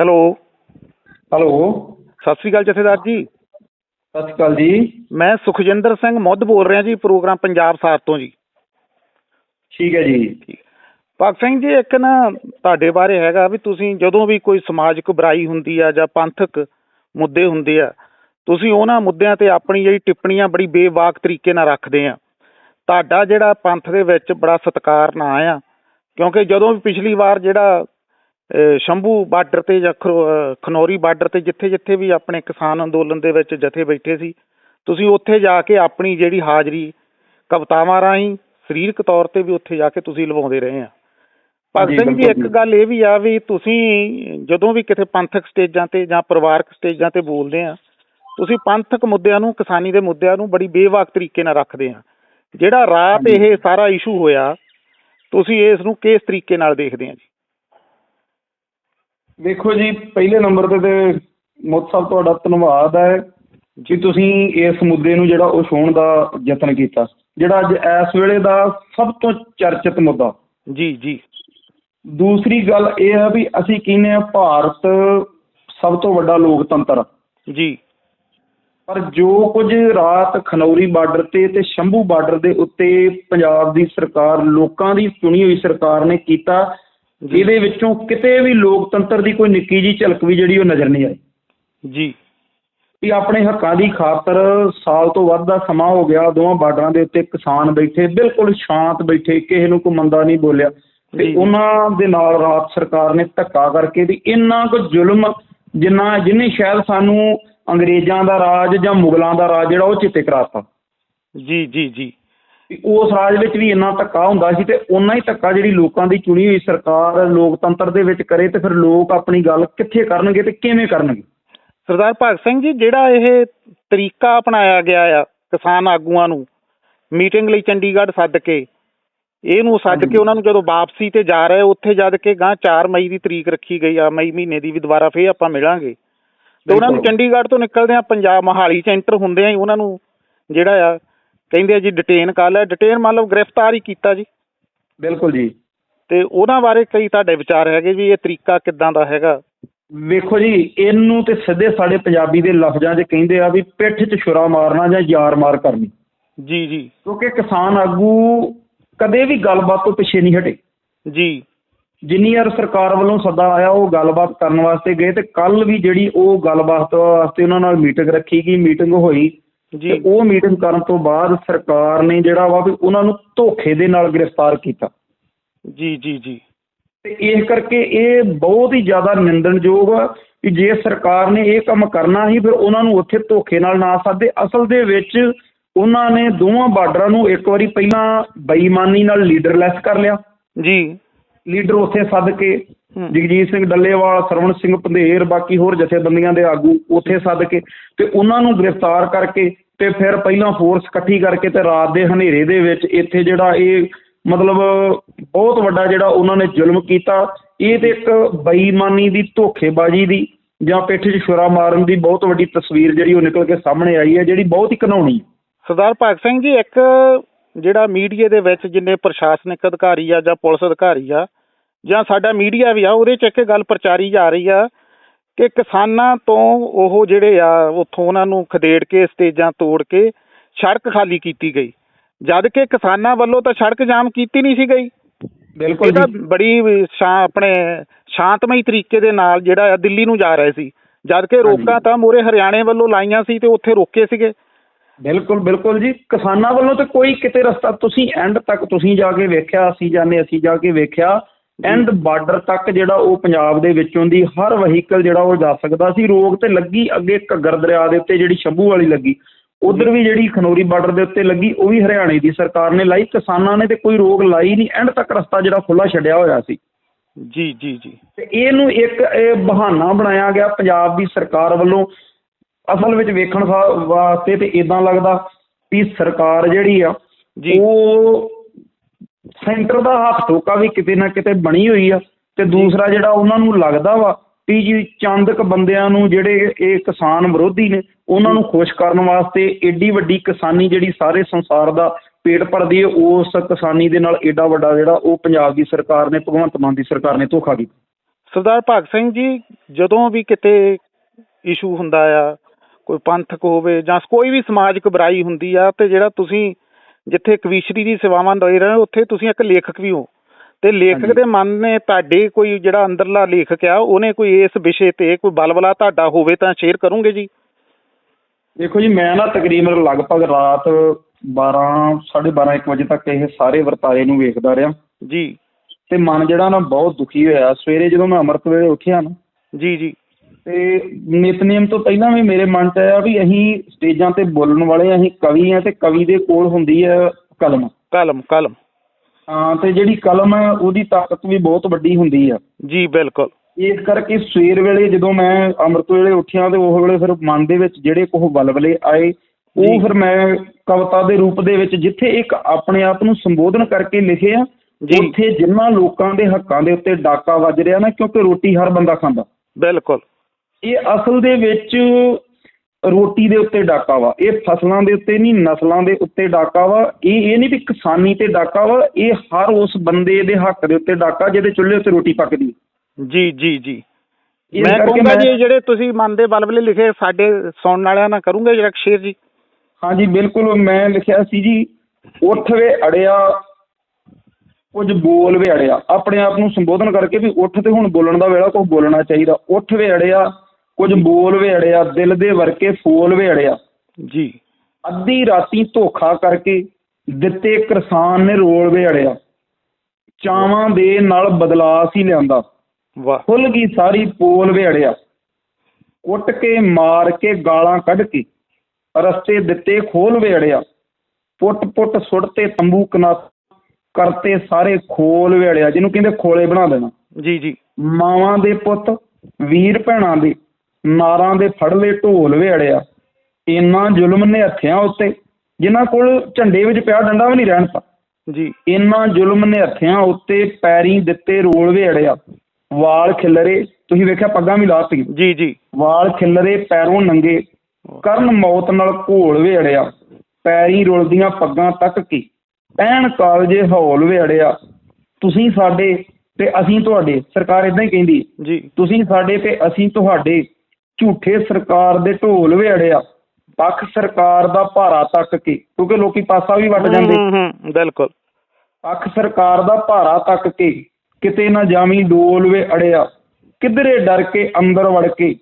Hello. Hello. Sat Sri ਅਕਾਲ ਜਥੇਦਾਰ ਜੀ। ਸਤਿ ਸ਼੍ਰੀ ਅਕਾਲ ਜੀ। ਮੈਂ ਸੁਖਜਿੰਦਰ ਸਿੰਘ ਮੁੱਧ ਬੋਲ ਰਿਹਾ ਜੀ ਪ੍ਰੋਗਰਾਮ ਪੰਜਾਬ ਸਾਥ ਤੋਂ ਜੀ। ਠੀਕ ਹੈ ਜੀ। ਭਗਤ ਸਿੰਘ ਜੀ ਇੱਕ ਨਾ ਤੁਹਾਡੇ ਬਾਰੇ ਹੈਗਾ ਵੀ ਤੁਸੀਂ ਜਦੋਂ ਵੀ ਕੋਈ ਸਮਾਜਿਕ ਬੁਰਾਈ ਹੁੰਦੀ ਆ ਜਾਂ ਪੰਥਕ ਮੁੱਦੇ ਹੁੰਦੇ ਆ ਤੁਸੀਂ ਉਹਨਾਂ ਮੁੱਦਿਆਂ ਤੇ ਆਪਣੀ ਜਿਹੜੀ ਟਿੱਪਣੀਆਂ ਬੜੀ ਬੇਵਾਕ ਤਰੀਕੇ ਨਾਲ ਰੱਖਦੇ ਆ। ਤੁਹਾਡਾ ਜਿਹੜਾ ਪੰਥ ਦੇ ਵਿੱਚ ਬੜਾ ਸਤਿਕਾਰ ਨਾ ਆ ਕਿਉਂਕਿ ਜਦੋਂ ਵੀ ਪਿਛਲੀ ਵਾਰ ਜਿਹੜਾ ਸ਼ੰਭੂ ਬਾਰਡਰ ਤੇ ਜਾਂ ਖਨੌਰੀ ਬਾਰਡਰ ਤੇ ਜਿੱਥੇ ਜਿੱਥੇ ਵੀ ਆਪਣੇ ਕਿਸਾਨ ਅੰਦੋਲਨ ਦੇ ਵਿੱਚ ਜਥੇ ਬੈਠੇ ਸੀ ਤੁਸੀਂ ਉੱਥੇ ਜਾ ਕੇ ਆਪਣੀ ਜਿਹੜੀ ਹਾਜ਼ਰੀ ਕਵਿਤਾਵਾਂ ਰਾਹੀਂ ਸਰੀਰਕ ਤੌਰ ਤੇ ਵੀ ਉੱਥੇ ਜਾ ਕੇ ਤੁਸੀਂ ਲਵਾਉਂਦੇ ਰਹੇ ਆ ਭਗਤ ਸਿੰਘ ਜੀ ਇੱਕ। ਗੱਲ ਇਹ ਵੀ ਆ ਵੀ ਤੁਸੀਂ ਜਦੋਂ ਵੀ ਕਿਤੇ ਪੰਥਕ ਸਟੇਜਾਂ ਤੇ ਜਾਂ ਪਰਿਵਾਰਕ ਸਟੇਜਾਂ ਤੇ ਬੋਲਦੇ ਆ ਤੁਸੀਂ ਪੰਥਕ ਮੁੱਦਿਆਂ ਨੂੰ ਕਿਸਾਨੀ ਦੇ ਮੁੱਦਿਆਂ ਨੂੰ ਬੜੀ ਬੇਵਾਕ ਤਰੀਕੇ ਨਾਲ ਰੱਖਦੇ ਆ ਜਿਹੜਾ ਰਾਤ। ਇਹ ਸਾਰਾ ਇਸ਼ੂ ਹੋਇਆ ਤੁਸੀਂ ਇਸ ਨੂੰ ਕਿਸ ਤਰੀਕੇ ਨਾਲ ਦੇਖਦੇ ਆ ਜੀ ਦੇਖੋ ਜੀ ਪਹਿਲੇ ਨੰਬਰ ਤੇ ਤੇ ਮੁੱਤ ਸਾਹਿਬ ਤੁਹਾਡਾ ਧੰਨਵਾਦ ਹੈ ਕਿ ਤੁਸੀਂ ਇਸ ਮੁੱਦੇ ਨੂੰ ਜਿਹੜਾ ਉਹ ਛੋਣ ਦਾ ਯਤਨ ਕੀਤਾ ਜਿਹੜਾ ਅੱਜ ਇਸ ਵੇਲੇ ਦਾ ਸਭ ਤੋਂ ਚਰਚਿਤ ਮੁੱਦਾ ਜੀ ਜੀ ਦੂਸਰੀ ਗੱਲ ਇਹ ਹੈ ਵੀ ਅਸੀਂ ਕਹਿੰਦੇ ਆ ਭਾਰਤ ਸਭ ਤੋਂ ਵੱਡਾ ਲੋਕਤੰਤਰ ਆ। ਜੀ ਪਰ ਜੋ ਕੁਝ ਰਾਤ ਖਨੌਰੀ ਬਾਰਡਰ ਤੇ ਤੇ ਸ਼ੰਭੂ ਬਾਰਡਰ ਦੇ ਉੱਤੇ ਪੰਜਾਬ ਦੀ ਸਰਕਾਰ ਲੋਕਾਂ ਦੀ ਚੁਣੀ ਹੋਈ ਸਰਕਾਰ ਨੇ ਕੀਤਾ। ਇਹਦੇ ਵਿੱਚੋਂ ਕਿਤੇ ਵੀ ਲੋਕਤੰਤਰ ਦੀ ਕੋਈ ਨਿੱਕੀ ਜੀ ਝਲਕ ਵੀ ਜਿਹੜੀ ਉਹ ਨਜ਼ਰ ਨਹੀਂ ਆਈ। ਜੀ। ਵੀ ਆਪਣੇ ਹੱਕਾਂ ਦੀ ਖਾਤਰ ਸਾਲ ਤੋਂ ਵੱਧ ਦਾ ਸਮਾਂ ਹੋ ਗਿਆ ਦੋਵਾਂ ਬਾਰਡਰਾਂ ਦੇ ਉੱਤੇ ਕਿਸਾਨ ਬੈਠੇ ਬਿਲਕੁਲ ਸ਼ਾਂਤ ਬੈਠੇ ਕਿਸੇ ਨੂੰ ਕੋਈ ਮੰਦਾ ਨਹੀਂ ਬੋਲਿਆ। ਤੇ। ਉਹਨਾਂ ਦੇ ਨਾਲ ਰਾਤ ਸਰਕਾਰ ਨੇ ਧੱਕਾ ਕਰਕੇ ਵੀ ਇੰਨਾ ਕੁ ਜ਼ੁਲਮ ਜਿੰਨਾ ਜਿੰਨੇ ਸ਼ਾਇਦ ਸਾਨੂੰ ਅੰਗਰੇਜ਼ਾਂ ਦਾ ਰਾਜ ਜਾਂ ਮੁਗਲਾਂ ਦਾ ਰਾਜ ਜਿਹੜਾ ਉਹ ਚਿੱਤੇ ਕਰਾਤਾ। ਜੀ ਜੀ ਜੀ। ਉਸ ਰਾਜ ਵਿੱਚ ਵੀ ਇੰਨਾ ਧੱਕਾ ਹੁੰਦਾ ਸੀ ਤੇ ਓਨਾ ਹੀ ਧੱਕਾ ਜਿਹੜੀ ਲੋਕਾਂ ਦੀ ਚੁਣੀ ਹੋਈ ਸਰਕਾਰ ਲੋਕਤੰਤਰ ਦੇ ਵਿੱਚ ਕਰੇ ਤੇ ਫਿਰ ਲੋਕ ਆਪਣੀ ਗੱਲ ਕਿੱਥੇ ਕਰਨਗੇ ਤੇ ਕਿਵੇਂ ਕਰਨਗੇ ਸਰਦਾਰ ਭਗਤ ਸਿੰਘ ਜੀ ਜਿਹੜਾ ਇਹ ਤਰੀਕਾ ਅਪਣਾਇਆ ਗਿਆ ਆ ਕਿਸਾਨ ਆਗੂਆਂ ਨੂੰ ਮੀਟਿੰਗ ਲਈ ਚੰਡੀਗੜ੍ਹ ਸੱਦ ਕੇ ਇਹਨੂੰ ਸੱਦ। ਕੇ ਉਹਨਾਂ ਨੂੰ ਜਦੋਂ ਵਾਪਸੀ ਤੇ ਜਾ ਰਹੇ ਉੱਥੇ ਜਦ ਕਿ ਗਾਂ 4 ਮਈ ਦੀ ਤਰੀਕ ਰੱਖੀ ਗਈ ਆ ਮਈ ਮਹੀਨੇ ਦੀ ਵੀ ਦੁਬਾਰਾ ਫੇਰ ਆਪਾਂ ਮਿਲਾਂਗੇ ਤੇ ਉਹਨਾਂ ਨੂੰ। ਚੰਡੀਗੜ੍ਹ ਤੋਂ ਨਿਕਲਦੇ ਆ ਪੰਜਾਬ ਮਹਾਲੀ ਚ ਐਂਟਰ ਹੁੰਦੇ ਆ ਹੀ ਉਹਨਾਂ ਨੂੰ ਜਿਹੜਾ ਆ ਕਹਿੰਦੇ ਜੀ ਡਿਟੇਨ ਕਰ ਲਿਆ। ਡਿਟੇਨ ਮਤਲਬ ਗ੍ਰਿਫਤਾਰ ਹੀ ਕੀਤਾ ਜੀ। ਬਿਲਕੁਲ ਜੀ। ਤੇ ਉਹਨਾਂ ਬਾਰੇ ਕਈ ਤੁਹਾਡੇ ਵਿਚਾਰ ਹੈਗੇ ਵੀ ਇਹ ਤਰੀਕਾ ਕਿੱਦਾਂ ਦਾ ਹੈਗਾ? ਵੇਖੋ ਜੀ ਇਹਨੂੰ ਤੇ ਸਿੱਧੇ ਸਾਡੇ ਪੰਜਾਬੀ ਦੇ ਲਫ਼ਜ਼ਾਂ 'ਚ ਕਹਿੰਦੇ ਆ ਵੀ ਪਿੱਠ 'ਚ ਛੁਰਾ ਮਾਰਨਾ ਜਾਂ ਯਾਰ ਮਾਰ ਕਰਨੀ। ਜੀ ਜੀ। ਕਿਉਂਕਿ ਕਿਸਾਨ ਆਗੂ ਕਦੇ ਵੀ ਗੱਲਬਾਤ ਤੋਂ ਪਿੱਛੇ ਨਹੀਂ ਹਟੇ। ਜੀ। ਜਿੰਨੀ ਵਾਰ ਸਰਕਾਰ ਵੱਲੋਂ ਸੱਦਾ ਆਇਆ ਉਹ ਗੱਲਬਾਤ ਕਰਨ ਵਾਸਤੇ ਗਏ ਤੇ ਕੱਲ ਵੀ ਜਿਹੜੀ ਉਹ ਗੱਲਬਾਤ ਵਾਸਤੇ ਉਹਨਾਂ ਨਾਲ ਮੀਟਿੰਗ ਰੱਖੀ ਗਈ ਮੀਟਿੰਗ ਹੋਈ। ਜੀ। ਉਹ ਮੀਟਿੰਗ ਕਰਨ ਤੋਂ ਬਾਅਦ ਸਰਕਾਰ ਨੇ ਜਿਹੜਾ ਵਾ ਵੀ ਉਹਨਾਂ ਨੂੰ ਧੋਖੇ ਦੇ ਨਾਲ ਗ੍ਰਿਫਤਾਰ ਕੀਤਾ। ਜੀ ਜੀ ਜੀ। ਤੇ ਇਸ ਕਰਕੇ ਇਹ ਬਹੁਤ ਹੀ ਜ਼ਿਆਦਾ ਨਿੰਦਣਯੋਗ ਆ ਕਿ ਜੇ ਸਰਕਾਰ ਨੇ ਇਹ ਕੰਮ ਕਰਨਾ ਸੀ ਫਿਰ ਉਹਨਾਂ ਨੂੰ ਉੱਥੇ ਧੋਖੇ ਨਾਲ ਨਾ ਸਾਦੇ ਅਸਲ ਦੇ ਵਿੱਚ ਉਹਨਾਂ ਨੇ ਦੋਵਾਂ ਬਾਰਡਰਾਂ ਨੂੰ ਇੱਕ ਵਾਰੀ ਪਹਿਲਾਂ ਬੇਈਮਾਨੀ ਨਾਲ ਲੀਡਰਲੈਸ ਕਰ ਲਿਆ। ਜੀ। ਲੀਡਰ ਉੱਥੇ ਸੱਦ ਕੇ। ਜਗਜੀਤ ਸਿੰਘ ਡੱਲੇਵਾਲ ਸਰਵਣ ਸਿੰਘ ਪੰਧੇਰ ਬਾਕੀ ਹੋਰ ਜਥੇਬੰਦੀਆਂ ਦੇ ਆਗੂ ਉੱਥੇ ਸੱਦ ਕੇ ਤੇ ਉਹਨਾਂ ਨੂੰ ਗ੍ਰਿਫਤਾਰ ਕਰਕੇ ਤੇ ਫਿਰ ਪਹਿਲਾਂ ਫੋਰਸ ਇਕੱਠੀ ਕਰਕੇ ਤੇ ਰਾਤ ਦੇ ਹਨੇਰੇ ਦੇ ਵਿੱਚ ਇੱਥੇ ਜਿਹੜਾ ਇਹ ਮਤਲਬ ਬਹੁਤ ਵੱਡਾ ਜਿਹੜਾ ਉਹਨਾਂ ਨੇ ਜ਼ੁਲਮ ਕੀਤਾ ਇਹ ਤੇ ਇੱਕ ਬੇਈਮਾਨੀ ਦੀ ਧੋਖੇਬਾਜ਼ੀ ਦੀ ਜਾਂ ਪਿੱਠ 'ਚ ਛੁਰਾ ਮਾਰਨ ਦੀ ਬਹੁਤ ਵੱਡੀ ਤਸਵੀਰ ਜਿਹੜੀ ਉਹ ਨਿਕਲ ਕੇ ਸਾਹਮਣੇ ਆਈ ਹੈ ਜਿਹੜੀ ਬਹੁਤ ਹੀ ਘਿਨਾਉਣੀ ਸਰਦਾਰ ਭਗਤ ਸਿੰਘ ਜੀ ਇੱਕ ਜਿਹੜਾ ਮੀਡੀਆ ਦੇ ਵਿੱਚ ਜਿੰਨੇ ਪ੍ਰਸ਼ਾਸਨਿਕ ਅਧਿਕਾਰੀ ਆ ਜਾਂ ਪੁਲਿਸ ਅਧਿਕਾਰੀ ਆ ਜਾਂ ਸਾਡਾ ਮੀਡੀਆ ਵੀ ਆ ਉਹਦੇ ਚ ਇੱਕ ਗੱਲ ਪ੍ਰਚਾਰੀ ਜਾ ਰਹੀ ਆ ਕਿ ਕਿਸਾਨਾਂ ਤੋਂ ਉਹ ਜਿਹੜੇ ਆ ਉੱਥੋਂ ਉਹਨਾਂ ਨੂੰ ਖਦੇੜ ਕੇ ਸਟੇਜਾਂ ਤੋੜ ਕੇ ਸੜਕ ਖਾਲੀ ਕੀਤੀ ਗਈ। ਜਦ ਕਿ ਕਿਸਾਨਾਂ ਵੱਲੋਂ ਤਾਂ ਸੜਕ ਜਾਮ ਕੀਤੀ ਨਹੀਂ ਸੀ ਗਈ। ਬਿਲਕੁਲ ਇਹ ਤਾਂ ਜੀ। ਬੜੀ ਸ਼ਾ- ਆਪਣੇ ਸ਼ਾਂਤਮਈ ਤਰੀਕੇ ਦੇ ਨਾਲ ਜਿਹੜਾ ਆ ਦਿੱਲੀ ਨੂੰ ਜਾ ਰਹੇ ਸੀ। ਜਦ ਕਿ ਰੋਕਾਂ। ਤਾਂ ਮੂਹਰੇ ਹਰਿਆਣੇ ਵੱਲੋਂ ਲਾਈਆਂ ਸੀ ਤੇ ਉੱਥੇ ਰੋਕੇ ਸੀਗੇ। ਬਿਲਕੁਲ ਬਿਲਕੁਲ ਜੀ। ਕਿਸਾਨਾਂ ਵੱਲੋਂ ਤੇ ਕੋਈ ਕਿਤੇ ਰਸਤਾ ਤੁਸੀਂ ਐਂਡ ਤੱਕ ਤੁਸੀਂ ਜਾ ਕੇ ਵੇਖਿਆ ਅਸੀਂ ਜਾਣੇ ਅਸੀਂ ਜਾ ਕੇ ਵੇਖਿਆ। ਐਂਡ ਬਾਰਡਰ ਤੱਕ ਜਿਹੜਾ ਉਹ ਪੰਜਾਬ ਦੇ ਵਿੱਚੋਂ ਦੀ ਹਰ ਵਹੀਕਲ ਜਿਹੜਾ ਉਹ ਜਾ ਸਕਦਾ ਸੀ ਰੋਕ ਤੇ ਲੱਗੀ ਅੱਗੇ ਘੱਗਰ ਦਰਿਆ ਦੇ ਉੱਤੇ ਜਿਹੜੀ ਸ਼ੰਭੂ ਵਾਲੀ ਲੱਗੀ। ਉਧਰ ਵੀ ਜਿਹੜੀ ਖਨੌਰੀ ਬਾਰਡਰ ਦੇ ਉੱਤੇ ਲੱਗੀ ਉਹ ਵੀ ਹਰਿਆਣੇ ਦੀ ਸਰਕਾਰ ਨੇ ਲਾਈ ਕਿਸਾਨਾਂ ਨੇ ਤੇ ਕੋਈ ਰੋਕ ਲਾਈ ਨਹੀਂ ਐਂਡ ਤੱਕ ਰਸਤਾ ਜਿਹੜਾ ਖੁੱਲਾ ਛੱਡਿਆ ਹੋਇਆ ਸੀ। ਜੀ ਜੀ ਜੀ। ਤੇ ਇਹਨੂੰ ਇੱਕ ਇਹ ਬਹਾਨਾ ਬਣਾਇਆ ਗਿਆ ਪੰਜਾਬ ਦੀ ਸਰਕਾਰ ਵੱਲੋਂ ਅਸਲ ਵਿੱਚ ਵੇਖਣ ਵਾਸਤੇ ਤੇ ਇਦਾਂ ਲੱਗਦਾ ਵੀ ਸਰਕਾਰ ਜਿਹੜੀ ਆ। ਉਹ ਸੈਂਟਰ ਦਾ ਹੱਥ ਟੋਕਾ ਵੀ ਕਿਤੇ ਨਾ ਕਿਤੇ ਬਣੀ ਹੋਈ ਆ ਤੇ ਦੂਸਰਾ ਜਿਹੜਾ ਉਹਨਾਂ ਨੂੰ ਲੱਗਦਾ ਵਾ ਵੀ ਜੀ ਚੰਦਕ ਬੰਦਿਆਂ ਨੂੰ ਜਿਹੜੇ ਇਹ ਕਿਸਾਨ ਵਿਰੋਧੀ ਨੇ ਉਹਨਾਂ ਨੂੰ ਖੁਸ਼ ਕਰਨ ਵਾਸਤੇ ਏਡੀ ਵੱਡੀ ਕਿਸਾਨੀ ਜਿਹੜੀ ਸਾਰੇ ਸੰਸਾਰ ਦਾ ਪੇਟ ਭਰਦੀ ਹੈ ਉਸ ਕਿਸਾਨੀ ਦੇ ਨਾਲ ਏਡਾ ਵੱਡਾ ਜਿਹੜਾ ਉਹ ਪੰਜਾਬ ਦੀ ਸਰਕਾਰ ਨੇ ਭਗਵੰਤ ਮਾਨ ਦੀ ਸਰਕਾਰ ਨੇ ਧੋਖਾ ਕੀਤਾ। ਸਰਦਾਰ ਭਗਤ ਸਿੰਘ ਜੀ ਜਦੋਂ ਵੀ ਕਿਤੇ ਇਸ਼ੂ ਹੁੰਦਾ ਆ ਕੋਈ ਪੰਥਕ ਹੋਵੇ ਜਾਂ ਕੋਈ ਵੀ ਸਮਾਜਿਕ ਬੁਰਾਈ ਹੁੰਦੀ ਆ ਤੇ ਜਿਹੜਾ ਤੁਸੀਂ ਜਿੱਥੇ ਕਵੀਸ਼ਰੀ ਦੀ ਸੇਵਾਵਾਂ ਦੇ ਰਹੇ ਹੋ ਉੱਥੇ ਤੁਸੀਂ ਇੱਕ ਲੇਖਕ ਵੀ ਹੋ। ਤੇ ਲੇਖਕ। ਦੇ ਮਨ ਨੇ ਤੁਹਾਡੇ ਕੋਈ ਜਿਹੜਾ ਅੰਦਰਲਾ ਲੇਖਕ ਆ ਉਹਨੇ ਕੋਈ ਇਸ ਵਿਸ਼ੇ ਤੇ ਕੋਈ ਬਲਬਲਾ ਤੁਹਾਡਾ ਹੋਵੇ ਤਾਂ ਸ਼ੇਅਰ ਕਰੋਗੇ ਜੀ? ਦੇਖੋ ਜੀ ਮੈਂ ਨਾ ਤਕਰੀਬਨ ਲਗਭਗ ਰਾਤ 12 12:30 1 ਵਜੇ ਤੱਕ ਇਹ ਸਾਰੇ ਵਰਤਾਰੇ ਨੂੰ ਵੇਖਦਾ ਰਿਹਾ। ਜੀ। ਤੇ ਮਨ ਜਿਹੜਾ ਨਾ ਬਹੁਤ ਦੁਖੀ ਹੋਇਆ। ਸਵੇਰੇ ਜਦੋਂ ਮੈਂ ਅੰਮ੍ਰਿਤ ਵੇਲੇ ਉੱਠਿਆ ਨਾ ਜੀ ਜੀ। ਤੇ ਨਿਤਨੇਮ ਤੋਂ ਪਹਿਲਾਂ ਵੀ ਮੇਰੇ ਮਨ 'ਚ ਆਇਆ ਵੀ ਅਸੀਂ ਸਟੇਜਾਂ ਤੇ ਬੋਲਣ ਵਾਲੇ ਅਸੀਂ ਕਵੀ ਆ ਤੇ ਕਵੀ ਦੇ ਕੋਲ ਹੁੰਦੀ ਹੈ ਕਲਮ। ਕਲਮ ਕਲਮ। ਹਾਂ ਤੇ ਜਿਹੜੀ ਕਲਮ ਹੈ ਉਹਦੀ ਤਾਕਤ ਵੀ ਬਹੁਤ ਵੱਡੀ ਹੁੰਦੀ ਆ। ਜੀ ਬਿਲਕੁਲ। ਇਸ ਕਰਕੇ ਸਵੇਰ ਵੇਲੇ ਜਦੋਂ ਮੈਂ ਅੰਮ੍ਰਿਤ ਵੇਲੇ ਉੱਠਿਆ ਤੇ ਉਹ ਵੇਲੇ ਫਿਰ ਮਨ ਦੇ ਵਿੱਚ ਜਿਹੜੇ ਕੋਹ ਬਲਬਲੇ ਆਏ। ਉਹ ਫਿਰ ਮੈਂ ਕਵਿਤਾ ਦੇ ਰੂਪ ਦੇ ਵਿੱਚ ਜਿੱਥੇ ਇੱਕ ਆਪਣੇ ਆਪ ਨੂੰ ਸੰਬੋਧਨ ਕਰਕੇ ਲਿਖਿਆ ਜੀ। ਉੱਥੇ ਜਿਨ੍ਹਾਂ ਲੋਕਾਂ ਦੇ ਹੱਕਾਂ ਦੇ ਉੱਤੇ ਡਾਕਾ ਵੱਜ ਰਿਹਾ ਨਾ ਕਿਉਂਕਿ ਰੋਟੀ ਹਰ ਬੰਦਾ ਖਾਂਦਾ। ਬਿਲਕੁਲ। ਇਹ ਅਸਲ ਦੇ ਵਿੱਚ ਰੋਟੀ ਦੇ ਉੱਤੇ ਡਾਕਾ ਵਾ ਇਹ ਫਸਲਾਂ ਦੇ ਉੱਤੇ ਨਹੀਂ ਨਸਲਾਂ ਦੇ ਉੱਤੇ ਡਾਕਾ ਵਾ ਇਹ ਇਹ ਨਹੀਂ ਵੀ ਕਿਸਾਨੀ ਤੇ ਡਾਕਾ ਵਾ ਇਹ ਹਰ ਉਸ ਬੰਦੇ ਦੇ ਹੱਕ ਦੇ ਉੱਤੇ ਡਾਕਾ ਜਿਹਦੇ ਚੁੱਲ੍ਹੇ ਉੱਤੇ ਰੋਟੀ ਪੱਕਦੀ ਜੀ ਜੀ ਜੀ। ਮੈਂ ਕਹੂੰਗਾ ਜੀ ਜਿਹੜੇ ਤੁਸੀਂ ਮਨ ਦੇ ਬਲਬਲੇ ਲਿਖੇ ਸਾਡੇ ਸੁਣਨ ਵਾਲਿਆਂ ਨਾਲ ਕਰੂੰਗੇ ਜਿਹੜਾ ਸ਼ੇਰ ਜੀ। ਹਾਂਜੀ ਬਿਲਕੁਲ ਮੈਂ ਲਿਖਿਆ ਸੀ ਜੀ ਉੱਠ ਵੇ ਅੜਿਆ ਕੁਝ ਬੋਲ ਵੇ ਅੜਿਆ। ਆਪਣੇ ਆਪ ਨੂੰ ਸੰਬੋਧਨ ਕਰਕੇ ਵੀ ਉੱਠ ਤੇ ਹੁਣ ਬੋਲਣ ਦਾ ਵੇਲਾ ਕੁਝ ਬੋਲਣਾ ਚਾਹੀਦਾ। ਉੱਠ ਵੇ ਅੜਿਆ ਕੁਝ ਬੋਲ ਵੇ ਅੜਿਆ ਦਿਲ ਦੇ ਵਰਕੇ ਫੋਲ ਵੇ ਅੜਿਆ ਜੀ। ਅੱਧੀ ਰਾਤੀ ਧੋਖਾ ਕਰਕੇ ਦਿੱਤੇ ਕਿਸਾਨ ਨੇ ਰੋਲ ਵੇ ਅੜਿਆ ਚਾਵਾਂ ਦੇ ਨਾਲ ਬਦਲਾਅ ਸੀ ਲਿਆਂਦਾ। ਵਾਹ। ਖੁੱਲ ਗਈ ਸਾਰੀ ਪੋਲ ਵੇ ਅੜਿਆ ਕੁੱਟ ਕੇ ਮਾਰ ਕੇ ਗਾਲਾਂ ਕੱਢ ਕੇ ਰਸਤੇ ਦਿੱਤੇ ਖੋਲ ਵੇ ਅੜਿਆ ਪੁੱਟ ਪੁੱਟ ਸੁੱਟਤੇ ਤੰਬੂ ਕਨਾ ਕਰਤੇ ਸਾਰੇ ਖੋਲ ਵੇ ਅੜਿਆ ਜਿਹਨੂੰ ਕਹਿੰਦੇ ਖੋਲੇ ਬਣਾ ਦੇਣਾ। ਜੀ ਜੀ। ਮਾਵਾਂ ਦੇ ਪੁੱਤ ਵੀਰ ਭੈਣਾਂ ਦੇ ਨਾਰਾਂ ਦੇ ਫੜ ਲਏ ਢੋਲ ਵੇ ਅੜਿਆ ਇੰਨਾ ਜ਼ੁਲਮ ਨੇ ਹੱਥਿਆਂ ਉੱਤੇ ਜਿਨ੍ਹਾਂ ਕੋਲ ਝੰਡੇ ਵਿੱਚ ਪਿਆ ਡੰਡਾ ਵੀ ਨਹੀਂ ਰਹਿਣ ਤਾ ਜੀ। ਇੰਨਾ ਜ਼ੁਲਮ ਨੇ ਹੱਥਿਆਂ ਉੱਤੇ ਪੈਰੀਂ ਦਿੱਤੇ ਰੋਲ ਵੇ ਅੜਿਆ ਵਾਲ ਖਿਲਰੇ ਤੁਸੀਂ ਵੇਖਿਆ ਪੱਗਾਂ ਵੀ ਲਾਤੀ ਜੀ ਜੀ। ਵਾਲ ਖਿਲਰੇ ਪੈਰੋਂ ਨੰਗੇ ਕਰਨ ਮੌਤ ਨਾਲ ਘੋਲ ਵੇ ਅੜਿਆ ਪੈਰੀਂ ਰੁਲਦੀਆਂ ਪੱਗਾਂ ਤੱਕ ਕੇ? ਪੈਣ ਕਾਲਜੇ ਹੌਲ ਵੇ ਅੜਿਆ ਤੁਸੀਂ ਸਾਡੇ ਤੇ ਅਸੀਂ ਤੁਹਾਡੇ ਸਰਕਾਰ ਇਦਾਂ ਹੀ ਕਹਿੰਦੀ। ਜੀ। ਤੁਸੀਂ ਸਾਡੇ ਤੇ ਅਸੀਂ ਤੁਹਾਡੇ ਝੂਠੇ ਸਰਕਾਰ ਦੇ ਢੋਲ ਵੇ ਅੜਿਆ ਪੱਖ ਸਰਕਾਰ ਦਾ ਭਾਰਾ ਤੱਕ ਕੇ ਕਿਉਂਕਿ ਲੋਕੀ ਪਾਸਾ ਵੀ ਵੱਟ ਜਾਂਦੇ। ਹੂੰ ਹੂੰ ਬਿਲਕੁਲ। ਪੱਖ ਸਰਕਾਰ ਦਾ ਭਾਰਾ ਤੱਕ ਕੇ ਕਿਤੇ ਨਾ ਜਾਵੀਂ ਡੋਲ ਵੇ ਅੜਿਆ ਕਿਧਰੇ ਡਰ ਕੇ ਅੰਦਰ ਵੜ ਕੇ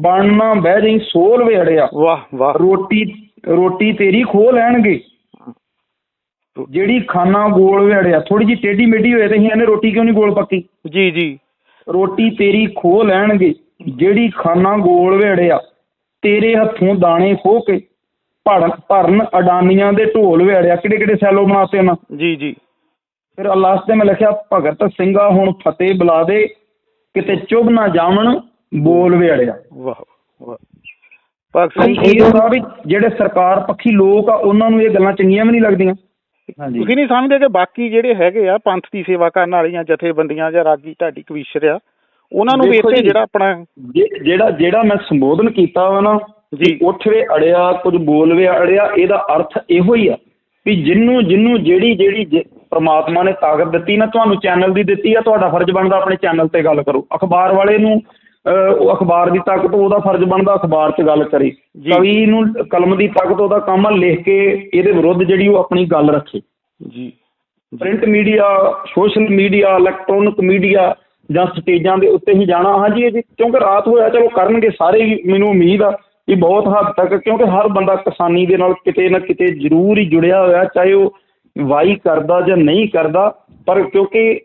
ਬਣਨਾ ਬਹਿ ਜਾਈ ਸੋਲ ਵੇ ਅੜਿਆ ਵਾਹ ਵਾਹ। ਰੋਟੀ ਰੋਟੀ ਤੇਰੀ ਖੋ ਲੈਣਗੇ। ਜਿਹੜੀ ਖਾਣਾ ਗੋਲ ਵੇ ਅੜਿਆ ਥੋੜੀ ਜੀ ਟੇਢੀ ਮੇਢੀ ਹੋਏ ਤੇ ਅਸੀਂ ਇਹਨੇ ਰੋਟੀ ਕਿਉਂ ਨਹੀਂ ਗੋਲ ਪੱਕੀ? ਜੀ ਜੀ। ਰੋਟੀ ਤੇਰੀ ਖੋ ਲੈਣਗੇ। ਜਿਹੜੀ ਖਾਣਾ ਗੋਲ ਵੇ ਅੜਿਆ ਤੇਰੇ ਹੱਥੋਂ ਦਾਣੇ ਖੋ ਕੇ ਭਰਨ ਭਰਨ ਅਡਾਨੀਆਂ ਦੇ ਢੋਲ ਵੇ ਅੜਿਆ ਕਿਹੜੇ ਕਿਹੜੇ ਸੈਲੋ ਬਣਾਤੇ ਉਹਨਾਂ ਜੀ ਜੀ। ਫਿਰ ਅਲਾਸ ਤੇ ਮੈਂ ਲਿਖਿਆ ਭਗਤ ਸਿੰਘਾ ਹੁਣ ਫਤਿਹ ਬੁਲਾ ਦੇ ਕਿਤੇ ਚੁੱਭ ਨਾ ਜਾਵਣ ਬੋਲ ਵੇ ਅੜਿਆ ਵਾਹ ਵਾਹ। ਭਗਤ ਸਿੰਘ ਇਹ ਜੀ ਹੁੰਦਾ ਵੀ ਜਿਹੜੇ ਸਰਕਾਰ ਪੱਖੀ ਲੋਕ ਆ ਉਹਨਾਂ ਨੂੰ ਇਹ ਗੱਲਾਂ ਚੰਗੀਆਂ ਵੀ ਨਹੀਂ ਲੱਗਦੀਆਂ? ਹਾਂਜੀ। ਤੁਸੀਂ ਨਹੀਂ ਸਮਝਦੇ ਕਿ ਬਾਕੀ ਜਿਹੜੇ ਹੈਗੇ ਆ ਪੰਥ ਦੀ ਸੇਵਾ ਕਰਨ ਵਾਲੀਆਂ ਜਥੇਬੰਦੀਆਂ ਜਾਂ ਰਾਗੀ ਢਾਡੀ ਕਵੀਸ਼ਰ ਆ ਉਹਨਾਂ ਨੂੰ ਵੀ ਇੱਥੇ ਜਿਹੜਾ ਆਪਣਾ ਜਿਹੜਾ ਜਿਹੜਾ ਮੈਂ ਸੰਬੋਧਨ ਕੀਤਾ ਵਾ ਨਾ ਜੀ। ਉੱਠ ਵੇ ਅੜਿਆ ਕੁਝ ਬੋਲ ਵੇ ਅੜਿਆ ਇਹਦਾ ਅਰਥ ਇਹੋ ਹੀ ਆ ਵੀ ਜਿੰਨੂੰ ਜਿੰਨੂੰ ਜਿਹੜੀ ਜਿਹੜੀ ਪ੍ਰਮਾਤਮਾ ਨੇ ਤਾਕਤ ਦਿੱਤੀ ਨਾ ਤੁਹਾਨੂੰ ਚੈਨਲ ਦੀ ਦਿੱਤੀ ਆ ਤੁਹਾਡਾ ਫਰਜ਼ ਬਣਦਾ ਆਪਣੇ ਚੈਨਲ ਤੇ ਗੱਲ ਕਰੋ। ਅਖਬਾਰ ਵਾਲੇ ਨੂੰ ਉਹ ਅਖਬਾਰ ਦੀ ਤਾਕਤ ਉਹਦਾ ਫਰਜ਼ ਬਣਦਾ ਅਖਬਾਰ 'ਚ ਗੱਲ ਕਰੇ। ਕਵੀ ਨੂੰ ਕਲਮ ਦੀ ਤਾਕਤ ਉਹਦਾ ਕੰਮ ਆ ਲਿਖ ਕੇ ਇਹਦੇ ਵਿਰੁੱਧ ਜਿਹੜੀ ਉਹ ਆਪਣੀ ਗੱਲ ਰੱਖੇ। ਜੀ। Print media social media electronic media ਜਾਂ ਸਟੇਜਾਂ ਦੇ ਉੱਤੇ ਹੀ ਜਾਣਾ। ਹਾਂਜੀ ਇਹ ਜੀ ਕਿਉਂਕਿ ਰਾਤ ਹੋਇਆ ਚਲੋ ਕਰਨਗੇ ਸਾਰੇ ਹੀ ਮੈਨੂੰ ਉਮੀਦ ਆ ਕਿ ਬਹੁਤ ਹੱਦ ਤੱਕ ਕਿਉਂਕਿ ਹਰ ਬੰਦਾ ਕਿਸਾਨੀ ਦੇ ਨਾਲ ਕਿਤੇ ਨਾ ਕਿਤੇ ਜ਼ਰੂਰ ਹੀ ਜੁੜਿਆ ਹੋਇਆ ਚਾਹੇ ਉਹ ਵਾਈ ਕਰਦਾ ਜਾਂ ਨਹੀਂ ਕਰਦਾ ਪਰ ਕਿਉਂਕਿ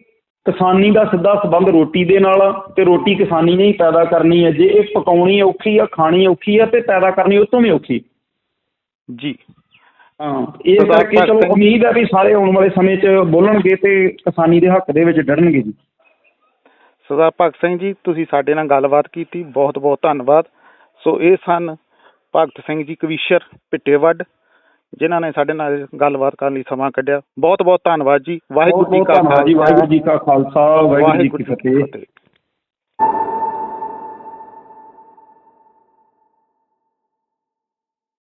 ਕਿਸਾਨੀ ਦਾ ਸਿੱਧਾ ਸੰਬੰਧ ਰੋਟੀ ਦੇ ਨਾਲ ਆ ਤੇ ਰੋਟੀ ਕਿਸਾਨੀ ਨੇ ਹੀ ਪੈਦਾ ਕਰਨੀ ਹੈ। ਜੇ ਇਹ ਪਕਾਉਣੀ ਔਖੀ ਆ ਖਾਣੀ ਔਖੀ ਆ ਤੇ ਪੈਦਾ ਕਰਨੀ ਉਹ ਤੋਂ ਵੀ ਔਖੀ। ਜੀ। ਹਾਂ ਸਰਦਾਰ ਕਰਕੇ ਚਲੋ ਉਮੀਦ ਹੈ ਵੀ ਸਾਰੇ ਆਉਣ ਵਾਲੇ ਸਮੇਂ 'ਚ ਬੋਲਣਗੇ ਤੇ ਕਿਸਾਨੀ ਦੇ ਹੱਕ ਦੇ ਵਿੱਚ ਡਰਨਗੇ ਜੀ। ਸਰਦਾਰ ਭਗਤ ਸਿੰਘ ਜੀ ਤੁਸੀਂ ਸਾਡੇ ਨਾਲ ਗੱਲਬਾਤ ਕੀਤੀ ਬਹੁਤ ਬਹੁਤ ਧੰਨਵਾਦ। ਸੋ ਇਹ ਸਨ ਭਗਤ ਸਿੰਘ ਜੀ ਕਵੀਸ਼ਰ ਪਿੱਟੇਵੱਡ ਜਿਨ੍ਹਾਂ ਨੇ ਸਾਡੇ ਨਾਲ ਗੱਲਬਾਤ ਕਰਨ ਲਈ ਸਮਾਂ ਕੱਢਿਆ। ਬਹੁਤ ਬਹੁਤ ਧੰਨਵਾਦ ਜੀ। ਵਾਹਿਗੁਰੂ ਜੀ ਕਾ ਧੰਨਵਾਦ ਜੀ। ਵਾਹਿਗੁਰੂ ਜੀ ਕਾ ਖਾਲਸਾ। ਵਾਹਿਗੁਰੂ ਜੀ ਕੀ ਫਤਿਹ।